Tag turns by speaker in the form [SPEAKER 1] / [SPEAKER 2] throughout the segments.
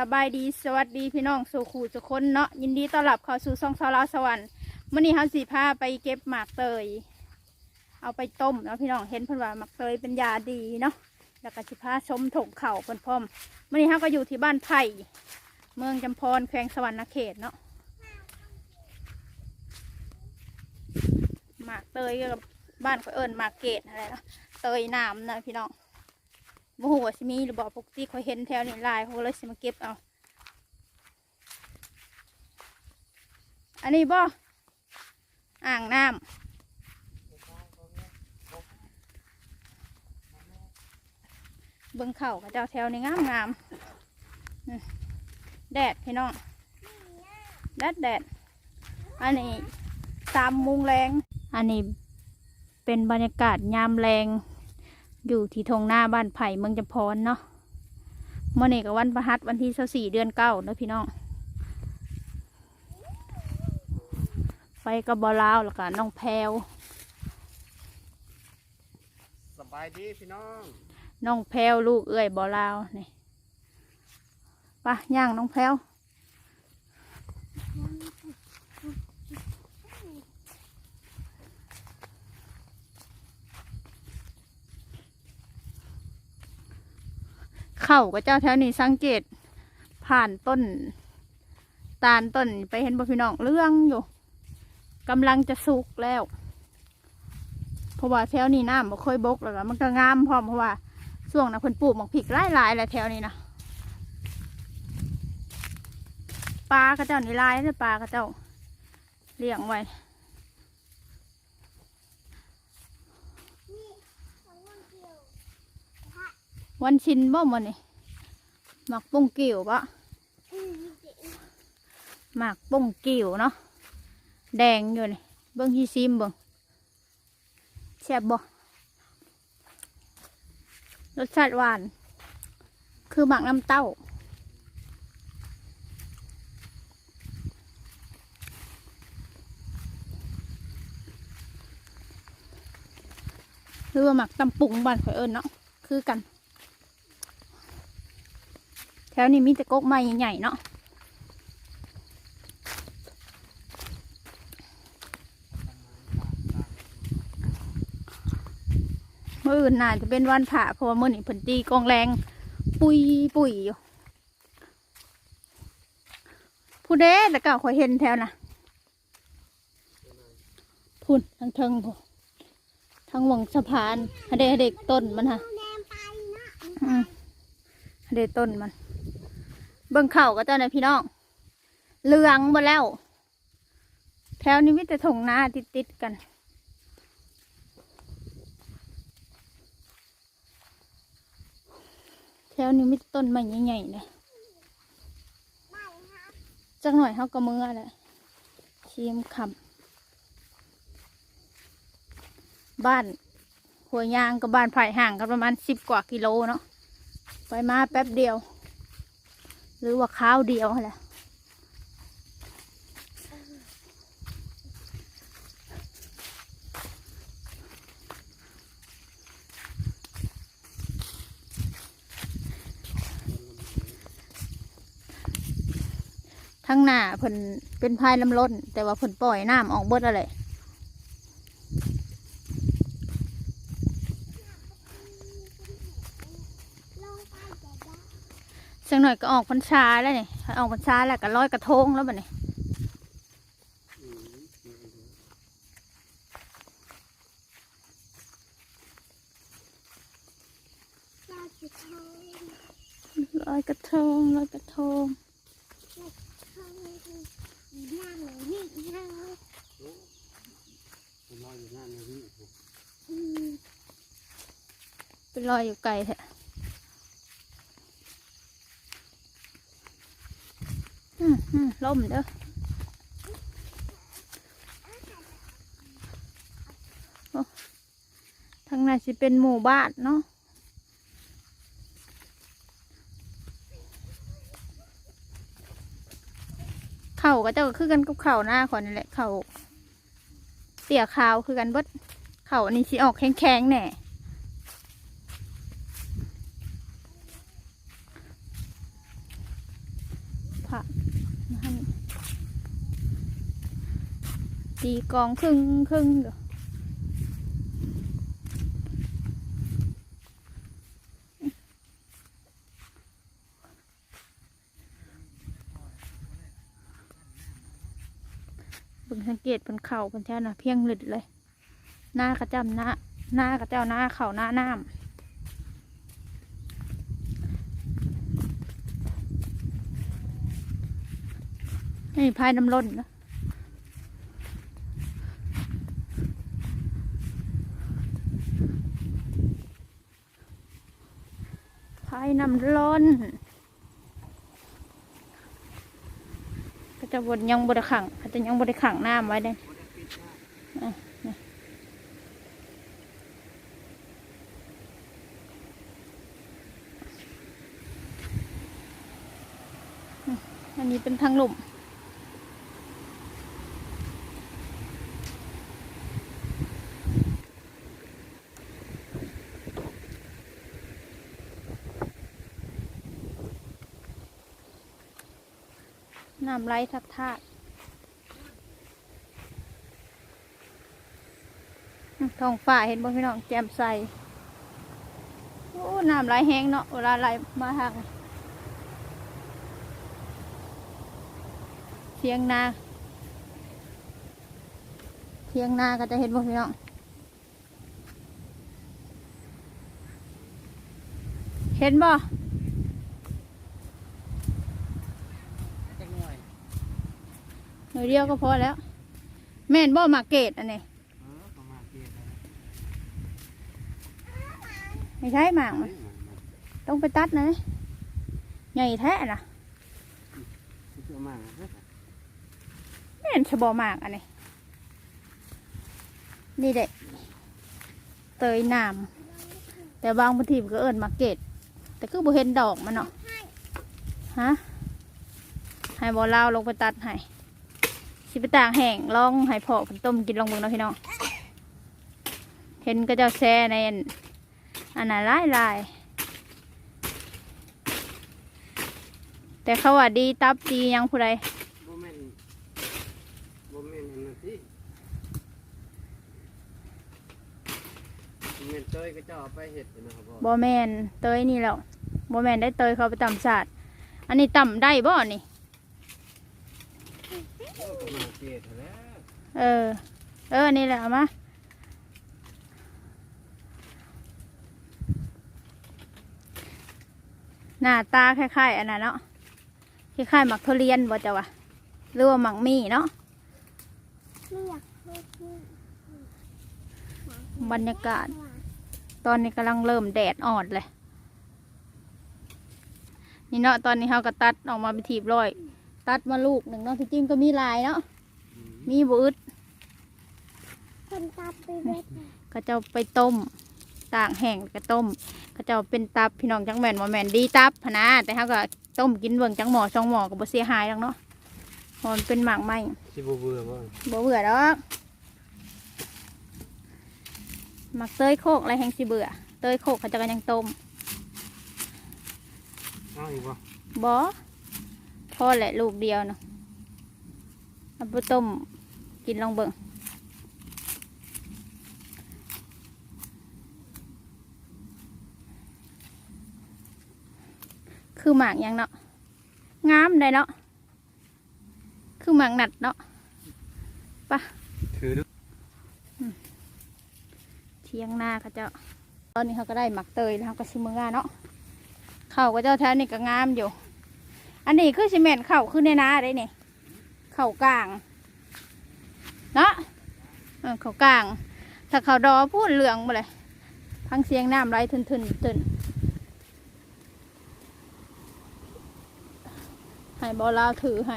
[SPEAKER 1] สบายดีสวัสดีพี่น้องสู่ขู่สุคนเนาะยินดีต้อนรับเข้าสู่ซ่องซาลาวสวรรค์มื่อนี้เขาสีพาไปเก็บหมากเตย เอาไปต้มเนาะพี่น้องเห็นเพิ่นว่าหมากเตยเป็นยาดีเนาะแล้วก็สิพาชมถงเข่าเพิ่นพร้อมมื่อนี้เขาก็อยู่ที่บ้านไผ่เมืองจำพรแขวงสวรรณเขตเนาะหมากเตยกับบ้านก็เอิญหมากเกตอะไรนะเตยน้ำนะพี่น้อง โมโหสิมีหรือบอกปกติเขาเห็นแถวนี้ลายเขาเลยสิมาเก็บเอาอันนี้บ่อ่างน้ำเบิ้งเข่ากับเจ้าแถวนี้งามงามๆแดดพี่น้องแดดแดดอันนี้สามมุงแรง อันนี้เป็นบรรยากาศยามแรง อยู่ที่ทงหน้าบ้านไผ่เมืองจำพรเนาะเมื่อนี้กับวันประหัสวันที่สี่เดือนเก้าเนาะพี่น้อง ไปกับบอลาวแล้วก็น้องแพรว
[SPEAKER 2] สบายดีพี่น้อง
[SPEAKER 1] น้องแพรวลูกเอ้ยบอลาวนี่ไปะย่างน้องแพรว เข้ากับเจ้าแถวนี้สังเกต ผ่านต้น ตาลต้นไปเห็นบ่พี่น้องเรื่องอยู่กำลังจะสุกแล้วเพราะว่าแถวนี้น้ำบ่ค่อยบกแล้วมันก็งามพร้อมเพราะว่าช่วงนั้นเพิ่นปลูกหมักผิกหลายแหละแถวนี้นะปลากระเจ้านี่ลายเลยปลากระเจ้าเลี้ยงไว้ วันชินบ่มันนี่หมักปุ้งกิ่ยวปะหมักปุ้งกิ่ยวเนาะแดงอยู่นี่เบิ้งฮีซิมเบิ้งแซ่บบ่รสชาติหวาน คือหมักน้ำเต้าหรือว่าหมักตำปุงบ้านข่อยเอิญเนาะคือกัน แถวนี้มีแต่กกไม้ใหญ่ๆเนาะเมื่ออื่นน่าจะเป็นวันผ่าเพราะว่ามื่อนี้ผลตีกองแรงปุยปุยอยู่ผู้เด้แต่เก่าขอยเห็นแถวน่ะพุ่นทั้งเทิงพุ่นทั้งหวังสะพานเด็กเด็กต้นมันฮะเด็กต้นมัน เบิ่งเข่าก็เจ้าน่อยพี่น้องเหลืองหมดแล้ว แถวนี้มีแต่ถงนาติดติดๆกัน แถวนี้มีแต่ต้นไม้ใหญ่ๆเลยจักหน่อยเขาก็มือแหละชิมคำบ้านหัวยางกับบ้านไผ่ห่างกันประมาณสิบกว่ากิโลเนาะไปมาแป๊บเดียว หรือว่าข้าวเดียวแหละทั้งหน้าเพิ่นเป็นพายลำล้น แต่ว่าเพิ่นปล่อยน้ำออกเบิดอะไร สักหน่อยก็ออกพรรษาแล้วนี่ออกพรรษาแล้วก็ร้อยกระทงแล้วบัดนี้ร้อยกระทงร้อยกระทง
[SPEAKER 2] ผมรออยู่หน้าเนี่ยพี่
[SPEAKER 1] เป็นรอยอยู่ไกลแท้อืมอืม ล่มเด้อทางนั้นสิเป็นหมู่บ้านเนาะเข่าก็เจ้าคือกันกับเข่าหน้าขอนี่แหละเข่าเตี่ยขาวคือกันเบิดเข่าอันนี้สิออกแข็งๆแน่ ผักนะฮะนี่ ตีกองครึ่งครึ่งอยู่เบิ่งสังเกตเป็นเข่าเป็นแท่นะเพียงหลึดเลย หน้ากระจำหน้าหน้ากระเจ้าหน้าเข่าหน้าน้ำนี่พายน้ำล้นนะพาย น้ำร้อนก็จะบดยังบดขังก็จะยังบดขังน้ำไว้ได้อันนี้เป็นทางหลุม น้ำไหลทักทากทองฟ้าเห็นบ่พี่น้องแจ่มใสโอ้น้ำไหลแห้งเนาะเวลาไหลมาทางเทียงนาเทียงนาก็จะเห็นบ่พี่น้องเห็นบ่
[SPEAKER 2] จักหน่อย
[SPEAKER 1] ห น่อยเดียวก็พอแล้ว แม่นบ่มาเกตอันนี้
[SPEAKER 2] เออประมาณเกียร์
[SPEAKER 1] ไม่ใช่หมากมันต้องไปตัดนะใหญ่แท้นะ
[SPEAKER 2] คือประมาณนั้น
[SPEAKER 1] ไม่เห็นฉบอหมากอันนี้นี่เด็กเตยน้ำแต่บางพื้นที่มันก็เอิญมาเกตแต่คือบ่เห็นดอกมันเนาะฮะให้บอลาวลงไปตัดให้ สิไปตากแห้งลองให้พ่อเพิ่นต้มกินลองเบิ่งเนาะพี่น้อง เห็นก็เจ้าแซ่ในอันอันนั้นหลายลายๆแต่เขาว่าดีตับดีหยังผู้ใด
[SPEAKER 2] โมเมนโมเมนต์นั่นสิโมเมนต์เต้ยก็จะเอาไปเห็ดนะครับพ่อบ
[SPEAKER 1] อแมนเตยนี่แล้วบอแมนได้เตยเขาไปต่ำศาสตร์อันนี้ต่ำได้บ่นี่
[SPEAKER 2] เออ เอ
[SPEAKER 1] อ นี่แหละเอามาหน้าตาคล้ายๆอันนั้นเนาะคล้ายๆหมักทุเรียนบ่จ้ะวะหรือว่าหมักมีเนาะ
[SPEAKER 3] ไม่อยากพูด
[SPEAKER 1] บรรยากาศ ตอนนี้กำลังเริ่มแดดอ่อนเลย นี่เนาะตอนนี้เขาก็ตัดออกมาเป็นทีบร้อย ตัดมาลูกหนึ่งเนาะที่จริงก็มีหลายเนาะมีบอึด
[SPEAKER 3] คนตาไปเวท
[SPEAKER 1] ก็จะเอาไปต้มต่างแห้งก็ต้มก็จะเอาเป็นตับพี่น้องจังแม่นว่าแม่นดีตับพะนะแต่เขาก็ต้มกินเบิ่งจังหมอสองหมอก็บ่เสียหายหรอกเนาะเพราะมันเป็นหมากไหม
[SPEAKER 2] สิบเบื่อบ่
[SPEAKER 1] บ่เบื่อดอกหมักเตยโคกอะไรแห้งสิเบื่อเตยโคกเขาจะกันยังต้ม
[SPEAKER 2] เอาอีกบ่
[SPEAKER 1] บ่ พอแหละลูกเดียวเนาะเอาไปต้มกินลองเบิ่งคือหมากหยังเนาะงามได้เนาะคือหมากหนัดเนาะ
[SPEAKER 2] ถือดู
[SPEAKER 1] เทียงหน้าเขาเจ้าตอนนี้เขาก็ได้หมักเตยแล้วเขาก็ชิมเมืองาเนาะเข้าวก็เจ้าแถวนี่ก็งามอยู่ อันนี้คือซีเมนต์เข้าวคือในนาได้นี่เข้ากลางเนาะเข้ากลาง ถ้าเข่าดอพูดเหลืองมาเลยพังเสียงน้ำไหลทึนทึนทึนให้บอลาวถือให้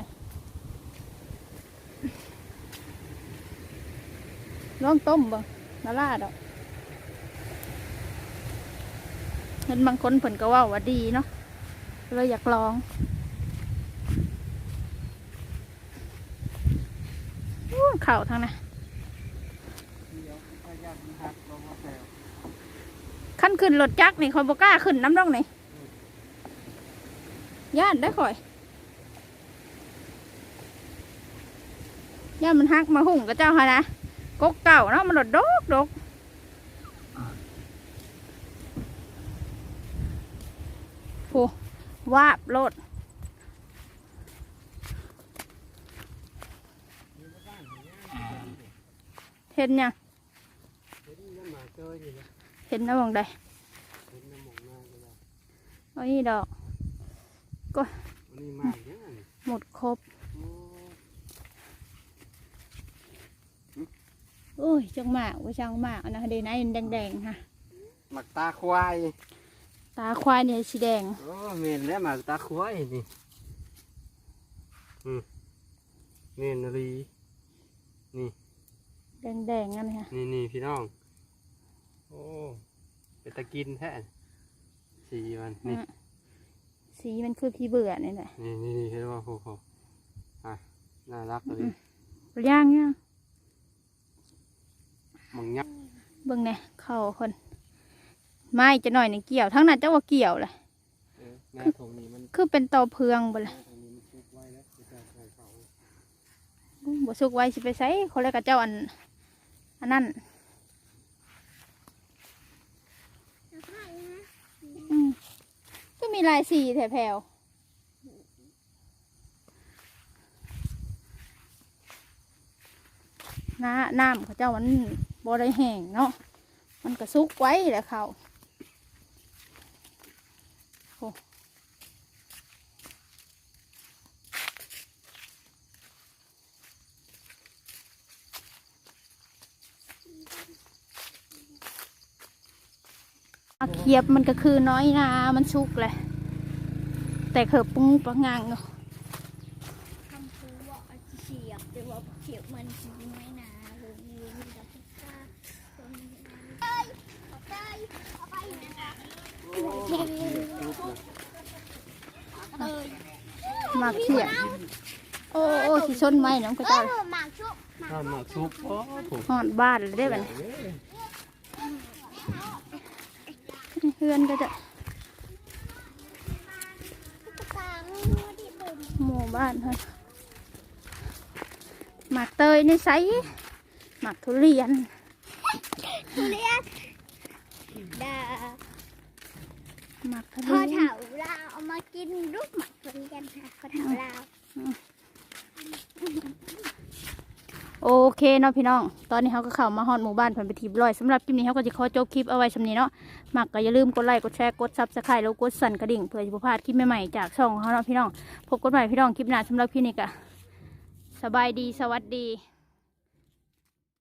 [SPEAKER 1] ลองต้มบ่นาลาดอกเห็นบางคนเพิ่นก็ว่าว่าดีเนาะเลยอยากลอง เข่าทั้งนะขั้นขึ้นรถจักรนี่คอยบก้าขึ้นน้ำร่องนี่ย่านได้คอยย่านมันฮักมาหุ่งกับเจ้าค่ะนะกกเก่าเนาะมันหลดดกดกโอ้วาบรถ เห็นยัง
[SPEAKER 2] เห็นน้ำหมาเจออยู่นะ
[SPEAKER 1] เห็นนะบองใด
[SPEAKER 2] เห็นน้ำหมองหน้าก็ได้
[SPEAKER 1] โอ้ยดอก
[SPEAKER 2] วันนี้มาอย่างนี้
[SPEAKER 1] หมดครบ
[SPEAKER 2] โอ้
[SPEAKER 1] โอ้ยจังหมากว่าจังหมากอันนะเดยวนะแดงๆฮะ
[SPEAKER 2] หมักตาควาย
[SPEAKER 1] ตาควายเนี่ยสีแดง
[SPEAKER 2] โอ้เมนแล้วหมักตาควายนี่อืมเมนรี
[SPEAKER 1] แดงๆนั่นฮะ
[SPEAKER 2] นี่นี่พี่น้อง โอ้ เป็นตะกินแท้สีมัน นี่
[SPEAKER 1] อะสีมันคือขี้เบื่อนี่แหละ
[SPEAKER 2] นี่นี่นี่เห็นว่าโอ้โหอะ น่ารักเลย
[SPEAKER 1] ย่างย่าง
[SPEAKER 2] มังยับ
[SPEAKER 1] เบิ่งเนี่ยเข่าคนไม่จะหน่อยในเกี่ยว ทั้งนั้นเจ้าว่าเกี่ยวเลย
[SPEAKER 2] เออแม่ถงนี้มัน
[SPEAKER 1] คือเป็นตอเพืองบ่เลย
[SPEAKER 2] แม่ถงนี้มันซุกไว้แล้วจะจะใส่เขา
[SPEAKER 1] บ่สุกไว้สิไปใส่เขาเลยกับเจ้าอัน อันนั้น
[SPEAKER 3] แล้วก็นะ
[SPEAKER 1] อืมก็มีลายสีแถวแถวน้าน้ำเขาเจ้ามันบ่ได้แห้งเนาะ มันก็สุกไว้แหละเขา เคียบมันก็คือน้อยนามันสุกแหละ แต่เขือปุ้งปะงังอยู่
[SPEAKER 3] คำพูว่าอาจจะเฉียบแต่ว่าเฉียบมันจริงไหมนะลงมือมันจะพิฆาตคนเอ้ยเอาไปเอาไปนะเอ้ย
[SPEAKER 1] หมากเขียดโอ้โอ้ที่ชนไม้น้ำกระ
[SPEAKER 3] เอ
[SPEAKER 1] เจ้า
[SPEAKER 3] อหมากชุบ
[SPEAKER 2] ถ้าหมักซุกโอ้โห
[SPEAKER 1] หอดบ้านเลยได้บัดนี้ เพื่อนก็จะ
[SPEAKER 3] ตุ๊กตาไม่รู้ที่เป็น
[SPEAKER 1] หมู่บ้านเพิ่นหมากเตยในไซหมากทุเรียน
[SPEAKER 3] ทุเรียนดา
[SPEAKER 1] หมากทุ
[SPEAKER 3] พอ
[SPEAKER 1] เรียน
[SPEAKER 3] เถาเราเอามากินรูปหมักทุเรียนค่ะพอเถาเรา
[SPEAKER 1] โอเคเนาะพี่น้อง ตอนนี้เขาก็เข้ามาฮอดหมู่บ้านผ่านไปทีบร้อยสำหรับคลิปนี้เขาก็จะขอจบคลิปเอาไว้ชำนี้เนาะหมักก็อย่าลืมกดไลค์กดแชร์กดซับสไครต์แล้วกดสั่นกระดิ่งเพื่อจะพลาดคลิปใหม่ๆจากช่องของเขาเนาะพี่น้องพบกันใหม่พี่น้องคลิปหน้าสำหรับคลิปนี้ก็สบายดีสวัสดี